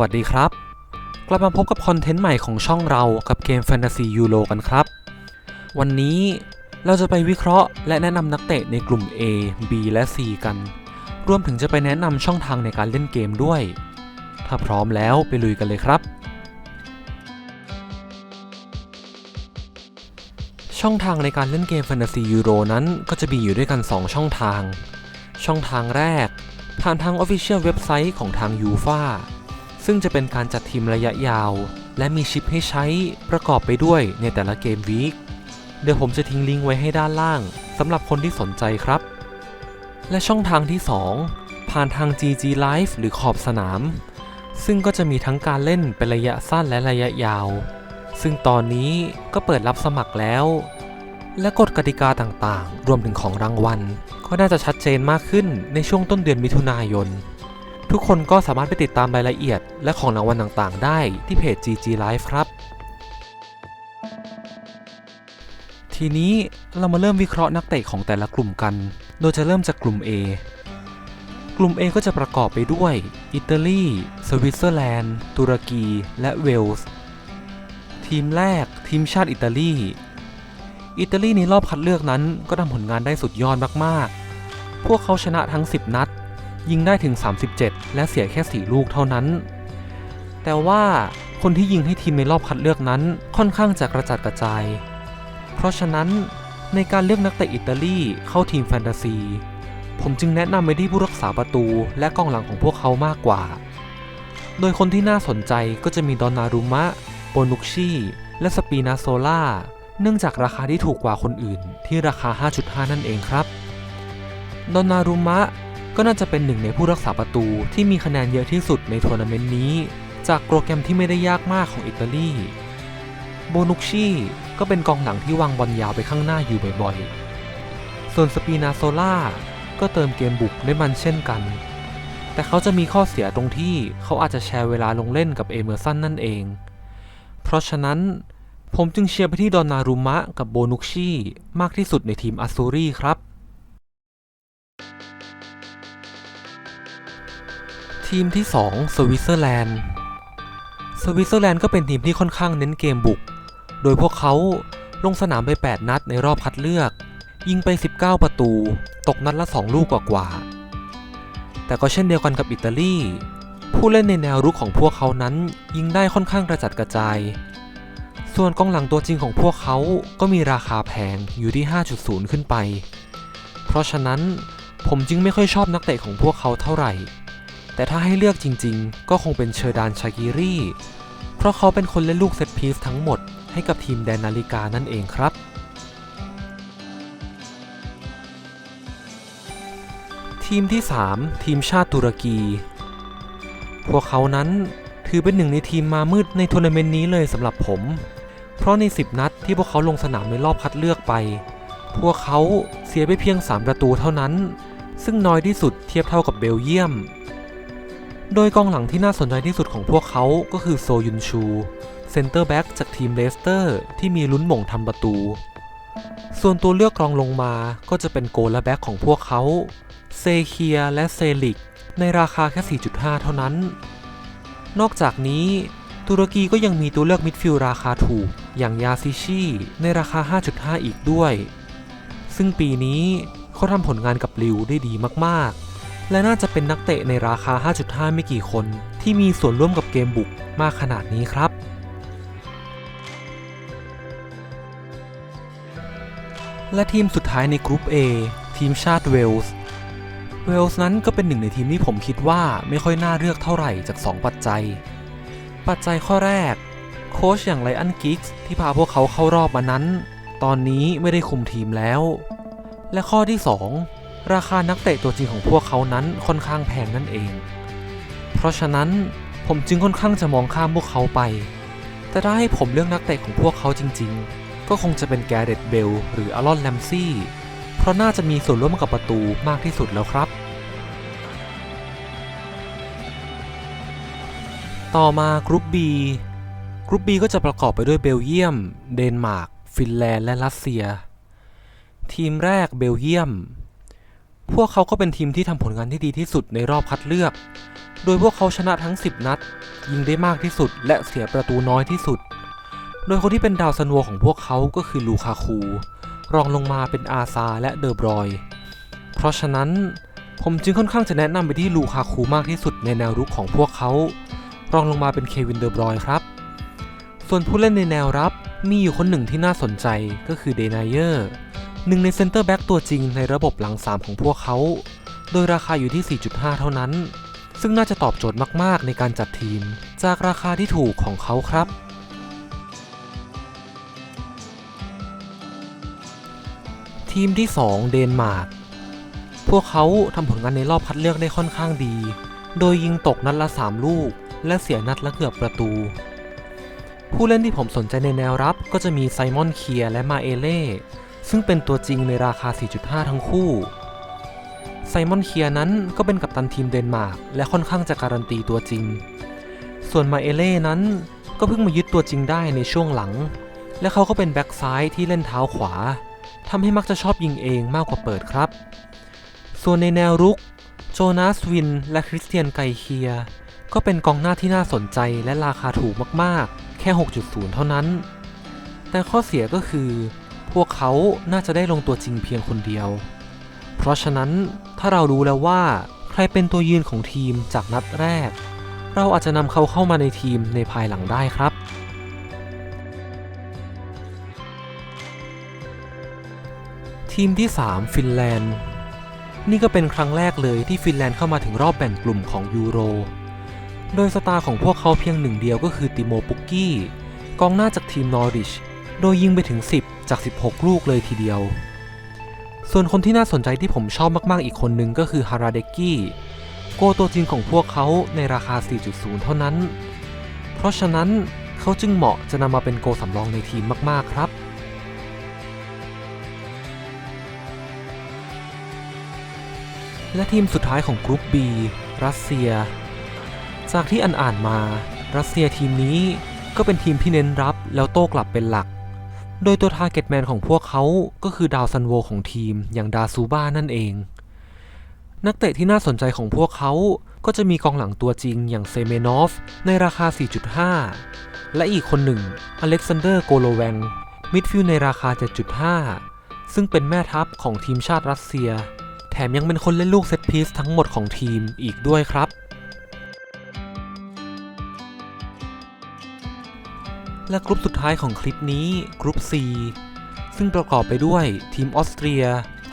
วัสดีครับ กลับมาพบกับคอนเทนต์ใหม่ของช่องเรากับเกม Fantasy Euro กันครับ วันนี้เราจะไปวิเคราะห์และแนะนำนักเตะในกลุ่ม A B และ C กัน รวมถึงจะไปแนะนำช่องทางในการเล่นเกมด้วย ถ้าพร้อมแล้วไปลุยกันเลยครับ ช่องทางในการเล่นเกม Fantasy Euro นั้นก็จะมีอยู่ด้วยกัน 2 ช่องทาง ช่องทางแรกผ่านทาง Official เว็บไซต์ของทาง UFA ซึ่งจะเป็นการจัดทีมระยะยาว และมีชิปให้ใช้ประกอบไปด้วยในแต่ละเกมวีคเดี๋ยวผมจะทิ้งลิงก์ไว้ให้ด้านล่างสำหรับคนที่สนใจครับ และช่องทางที่ 2 ผ่านทาง GG Live หรือขอบสนาม ซึ่งก็จะมีทั้งการเล่นเป็นระยะสั้นและระยะยาว ซึ่งตอนนี้ก็เปิดรับสมัครแล้ว และกฎกติกาต่างๆ รวมถึงของรางวัล ก็น่าจะชัดเจนมากขึ้นในช่วงต้นเดือนมิถุนายน ทุกคนก็สามารถไปติดตามรายละเอียด และของรางวัลต่างๆ ได้ที่เพจ GG Live ครับ ทีนี้เรามาเริ่มวิเคราะห์นักเตะของแต่ละกลุ่มกัน โดยจะเริ่มจากกลุ่ม A กลุ่ม A ก็จะประกอบไปด้วย อิตาลี สวิตเซอร์แลนด์ ตุรกี และเวลส์ ทีมแรก ทีมชาติอิตาลี อิตาลีในรอบคัดเลือกนั้นก็ทำผลงานได้สุดยอดมากๆ พวกเขาชนะทั้ง 10 นัด ยิงได้ถึง 37 และเสียแค่ 4 ลูกเท่านั้น แต่ว่าคนที่ยิงให้ทีมในรอบคัดเลือกนั้นค่อนข้างจะกระจัดกระจาย เพราะฉะนั้นในการเลือกนักเตะอิตาลีเข้าทีมแฟนตาซี ผมจึงแนะนำไปที่ผู้รักษาประตูและกองหลังของพวกเขามากกว่า โดยคนที่น่าสนใจก็จะมีดอนนารุมะ โบนุกชี และสปีนาโซล่า เนื่องจากราคาที่ถูกกว่าคนอื่นที่ราคา 5.5 นั่นเองครับ ดอนนารุมะ ก็น่าจะเป็นหนึ่งในผู้รักษาประตูที่มีคะแนนเยอะที่สุดในทัวร์นาเมนต์นี้ จากโปรแกรมที่ไม่ได้ยากมากของอิตาลี โบนุกชีก็เป็นกองหลังที่วางบอลยาวไปข้างหน้าอยู่บ่อยๆ ส่วนสปีนาโซล่าก็เติมเกมบุกได้มันเช่นกัน แต่เขาจะมีข้อเสียตรงที่เขาอาจจะแชร์เวลาลงเล่นกับเอเมอร์สันนั่นเอง เพราะฉะนั้นผมจึงเชียร์ไปที่ดอนนารุมะกับโบนุกชีมากที่สุดในทีมอัสซูรีครับ ทีมที่ 2 สวิตเซอร์แลนด์ สวิตเซอร์แลนด์ก็เป็นทีมที่ค่อนข้างเน้นเกมบุก โดยพวกเขาลงสนามไป 8 นัดในรอบคัดเลือก ยิงไป 19 ประตู ตกนัดละ 2 ลูกกว่าๆ แต่ก็เช่นเดียวกันกับอิตาลี ผู้เล่นในแนวรุกของพวกเขานั้นยิงได้ค่อนข้างกระจัดกระจาย ส่วนกองหลังตัวจริงของพวกเขาก็มีราคาแพงอยู่ที่ 5.0 ขึ้นไป เพราะฉะนั้นผมจึงไม่ค่อยชอบนักเตะของพวกเขาเท่าไหร่ แต่ถ้าให้เลือกจริงๆ ก็คงเป็นเชอร์ดานชากิรีเพราะเขาเป็นคนเล่นลูกเซตพีซทั้งหมดให้กับทีมแดนนาฬิกานั่นเองครับ ทีมที่ 3 ทีมชาติตุรกี พวกเขานั้นถือเป็นหนึ่งในทีมมามืดในทัวร์นาเมนต์นี้เลยสำหรับผม เพราะใน 10 นัดที่พวกเขาลงสนามในรอบคัดเลือกไป พวกเขาเสียไปเพียง 3 ประตูเท่านั้น ซึ่งน้อยที่สุดเทียบเท่ากับเบลเยียม โดยกองหลังที่น่าสนใจที่สุดของพวกเขาก็คือโซยุนชูเซนเตอร์แบ็กจากทีมเลสเตอร์ที่มีลุ้นหม่งทำประตู ส่วนตัวเลือกรองลงมาก็จะเป็นโกลและแบ็กของพวกเขา เซเคียและเซลิก ในราคาแค่ 4.5 เท่านั้น นอกจากนี้ตุรกีก็ยังมีตัวเลือกมิดฟิลด์ราคาถูก อย่างยาซิชีในราคา 5.5 อีกด้วย ซึ่งปีนี้เขาทำผลงานกับลิวได้ดีมากๆ และน่าจะเป็นนักเตะในราคา 5.5 ไม่กี่คน ที่มีส่วนร่วมกับเกมบุกมากขนาดนี้ครับ และทีมสุดท้ายในกรุ๊ป A ทีมชาติเวลส์ เวลส์นั้นก็เป็นหนึ่งในทีมที่ผมคิดว่าไม่ค่อยน่าเลือกเท่าไหร่จาก 2 ปัจจัย ปัจจัยข้อแรก โค้ชอย่างไลอันกิกส์ที่พาพวกเขาเข้ารอบมานั้น ตอนนี้ไม่ได้คุมทีมแล้ว และข้อที่ 2 ราคานักเตะตัวจริงของพวกเขานั้นค่อนข้างแพงนั่นเอง เพราะฉะนั้นผมจึงค่อนข้างจะมองข้ามพวกเขาไป แต่ถ้าให้ผมเลือกนักเตะของพวกเขาจริง ๆ ก็คงจะเป็นแกเรตเบลหรืออารอนแลมซี่ เพราะน่าจะมีส่วนร่วมกับประตูมากที่สุดแล้วครับ ต่อมากรุ๊ป B กรุ๊ป B ก็จะประกอบไปด้วยเบลเยียม เดนมาร์ก ฟินแลนด์ และรัสเซีย ทีมแรกเบลเยียม พวกเขาก็เป็นทีมที่ทำผลงานที่ดีที่สุดในรอบคัดเลือก โดยพวกเขาชนะทั้ง 10 นัด ยิงได้มากที่สุด และเสียประตูน้อยที่สุด โดยคนที่เป็นดาวซันโวของพวกเขาก็คือลูคาคู รองลงมาเป็นอาซาและเดอบรอย เพราะฉะนั้นผมจึงค่อนข้างจะแนะนำไปที่ลูคาคูมากที่สุดในแนวรุกของพวกเขา รองลงมาเป็นเควินเดอบรอยครับ ส่วนผู้เล่นในแนวรับมีอยู่คนหนึ่งที่น่าสนใจก็คือเดนายเออร์ หนึ่งในเซนเตอร์แบ็กตัวจริงในระบบหลัง 3 ของพวกเขา โดยราคาอยู่ที่ 4.5 เท่านั้น ซึ่งน่าจะตอบโจทย์มาก ๆ ในการจัดทีม จากราคาที่ถูกของเขาครับ ทีมที่ 2 เดนมาร์ก พวกเขาทำผลงานในรอบคัดเลือกได้ค่อนข้างดี โดยยิงตกนัดละ 3 ลูก และเสียนัดละเกือบประตู ผู้เล่นที่ผมสนใจในแนวรับก็จะมีไซมอนเคียและมาเอเล่ ซึ่งเป็นตัวจริงในราคา 4.5 ทั้งคู่ ไซมอนเคียนั้นก็เป็นกัปตันทีมเดนมาร์กและค่อนข้างจะการันตีตัวจริง ส่วนมาเอเล่นั้นก็เพิ่งมายึดตัวจริงได้ในช่วงหลัง และเขาก็เป็นแบ็กซ้ายที่เล่นเท้าขวาทำให้มักจะชอบยิงเองมากกว่าเปิดครับ ส่วนในแนวรุก โจนาสวิน และคริสเตียนไกเคีย ก็เป็นกองหน้าที่น่าสนใจและราคาถูกมากๆ แค่ 6.0 เท่านั้น แต่ข้อเสียก็คือ พวกเขาน่าจะได้ลงตัวจริงเพียงคนเดียว เพราะฉะนั้นถ้าเรารู้แล้วว่าใครเป็นตัวยืนของทีมจากนัดแรก เราอาจจะนำเขาเข้ามาในทีมในภายหลังได้ครับ ทีมที่ 3 ฟินแลนด์ นี่ก็เป็นครั้งแรกเลยที่ฟินแลนด์เข้ามาถึงรอบแบ่งกลุ่มของยูโร โดยสตาร์ของพวกเขาเพียงหนึ่งเดียวก็คือติโมปุกกี้ กองหน้าจากทีมนอริช โดยยิงไปถึง 10 จาก 16 ลูกเลยทีเดียว ส่วนคนที่น่าสนใจที่ผมชอบมากๆอีกคนนึงก็คือฮาราเดกี้โกตัวจริงของพวกเขาในราคา 4.0 เท่านั้น เพราะฉะนั้นเขาจึงเหมาะจะนำมาเป็นโกสำรองในทีมมาก ๆ ครับและทีมสุดท้ายของกรุ๊ป B รัสเซีย จากที่อ่านมา รัสเซียทีมนี้ก็เป็นทีมที่เน้นรับแล้วโต้กลับเป็นหลัก โดยตัวทาร์เก็ตแมนของพวกเขาก็คือดาวซันโวของทีมอย่างดาซูบ้านั่นเอง นักเตะที่น่าสนใจของพวกเขาก็จะมีกองหลังตัวจริงอย่างเซเมนอฟในราคา 4.5 และอีกคนหนึ่งอเล็กซานเดอร์โกโลแวงมิดฟิลในราคา 7.5 ซึ่งเป็นแม่ทัพของทีมชาติรัสเซีย แถมยังเป็นคนเล่นลูกเซตพีซทั้งหมดของทีมอีกด้วยครับ และกลุ่มสุดท้ายของคลิปนี้กลุ่ม C ซึ่งประกอบไปด้วยทีมออสเตรีย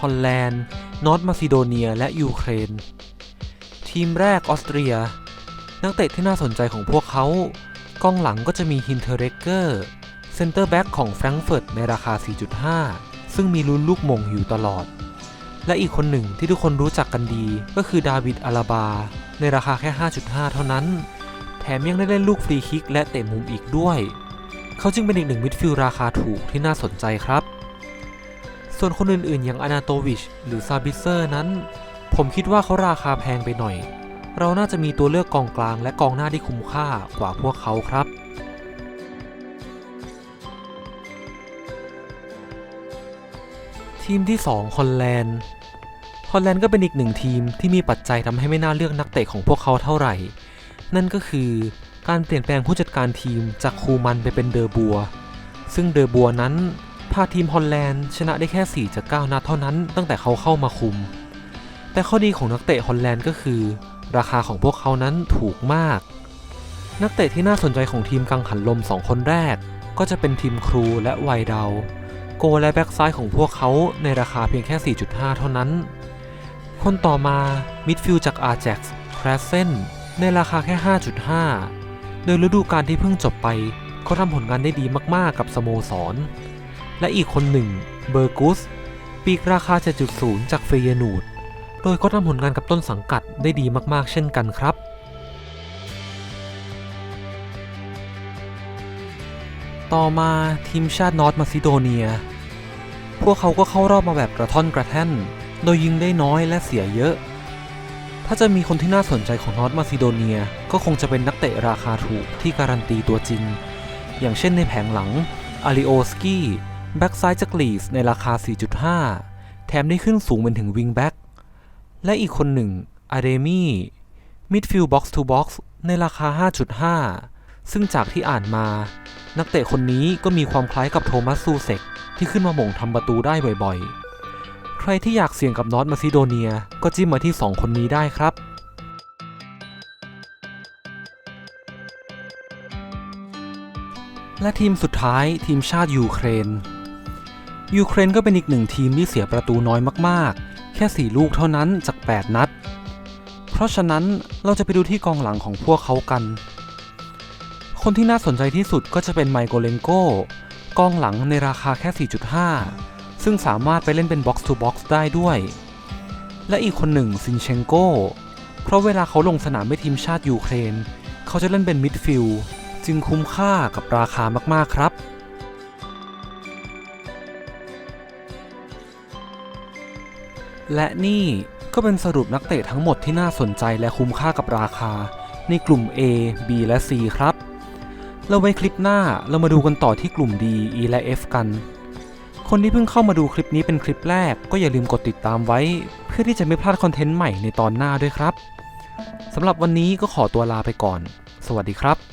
ฮอลแลนด์ นอร์ทมาซิโดเนีย และยูเครน ทีมแรกออสเตรีย นักเตะที่น่าสนใจของพวกเขากองหลังก็จะมีฮินเทอร์เรเกอร์เซนเตอร์แบ็กของแฟรงก์เฟิร์ตในราคา 4.5 ซึ่งมีลุ้นลูกมงอยู่ตลอด และอีกคนหนึ่งที่ทุกคนรู้จักกันดีก็คือดาวิดอาลาบา ในราคาแค่ 5.5 เท่านั้น แถมยังได้เล่นลูกฟรีคิกและเตะมุมอีกด้วย เขาจึงเป็นอีกหนึ่งมิดฟิลด์ราคาถูกที่น่าสนใจครับ ส่วนคนอื่นๆ อย่างอนาโตวิชหรือซาบิเซอร์นั้น ผมคิดว่าเขาราคาแพงไปหน่อย เราน่าจะมีตัวเลือกกองกลางและกองหน้าที่คุ้มค่ากว่าพวกเขาครับทีมที่ 2 ฮอลแลนด์ ฮอลแลนด์ก็เป็นอีกหนึ่งทีมที่มีปัจจัยทำให้ไม่น่าเลือกนักเตะของพวกเขาเท่าไหร่ นั่นก็คือ การเปลี่ยนแปลงผู้จัดการทีมจากคูมันไปเป็นเดอบัว ซึ่งเดอบัวนั้นพาทีมฮอลแลนด์ชนะได้แค่ 4 จาก 9 นัดเท่านั้นตั้งแต่เขาเข้ามาคุม แต่ข้อดีของนักเตะฮอลแลนด์ก็คือ ราคาของพวกเขานั้นถูกมาก นักเตะที่น่าสนใจของทีมกังหันลม 2 คนแรก ก็จะเป็นทีมครูและไวเดา โกและแบ็กซ้ายของพวกเขาในราคาเพียงแค่ 4.5 เท่านั้น คนต่อมามิดฟิลด์จากอาแจ็กซ์แครเซนในราคาแค่ 5.5 โดยฤดูกาลที่เพิ่งจบไป เขาทำผลงานได้ดีมากๆกับสโมสร และอีกคนหนึ่ง เบอร์กุส ปีกราคา 7.0 จากเฟยนูด โดยก็ทำผลงานกับต้นสังกัดได้ดีมากๆ เช่นกันครับต่อมาทีมชาตินอร์ทมาซิโดเนีย พวกเขาก็เข้ารอบมาแบบกระท่อนกระแท่น โดยยิงได้น้อยและเสียเยอะ ถ้าจะมีคนที่น่าสนใจของนอร์ทมาซิโดเนีย ก็คงจะเป็นนักเตะราคาถูกที่การันตีตัวจริง อย่างเช่นในแผงหลังอาริโอสกี้แบ็กซ้ายจากลีสในราคา 4.5 แถมได้ขึ้นสูงเป็นถึงวิงแบ็กและอีกคนหนึ่งอาเดมี่ Midfield Box to Box ในราคา 5.5 ซึ่งจากที่อ่านมา นักเตะคนนี้ก็มีความคล้ายกับโทมัสซูเซกที่ขึ้นมาหม่งทำประตูได้บ่อยๆ ใครที่อยากเสี่ยงกับนอตมาซิโดเนีย ก็จิ้มมาที่ 2 คนนี้ได้ครับ และทีมสุดท้ายทีมชาติยูเครน ยูเครนก็เป็นอีกหนึ่งทีมที่เสียประตูน้อยมากๆ แค่ 4 ลูกเท่านั้นจาก 8 นัด เพราะฉะนั้นเราจะไปดูที่กองหลังของพวกเขากัน คนที่น่าสนใจที่สุดก็จะเป็นไมโกเลนโกกองหลังในราคาแค่ 4.5 ซึ่งสามารถไปเล่นเป็นบ็อกซ์ทูบ็อกซ์ได้ด้วย และอีกคนหนึ่งซินเชงโกเพราะเวลาเขาลงสนามให้ทีมชาติยูเครน เขาจะเล่นเป็นมิดฟิลด์จึงคุ้มค่ากับราคามาก ๆ ครับและนี่ก็เป็นสรุปนักเตะทั้งหมดที่น่าสนใจและคุ้มค่ากับราคา ในกลุ่ม A B และ C ครับแล้วไว้คลิปหน้าเรามาดูกันต่อที่กลุ่ม D E และ F กัน คนที่เพิ่งเข้ามาดูคลิปนี้เป็นคลิปแรก ก็อย่าลืมกดติดตามไว้ เพื่อที่จะไม่พลาดคอนเทนต์ใหม่ในตอนหน้าด้วยครับสำหรับวันนี้ก็ขอตัวลาไปก่อน สวัสดีครับ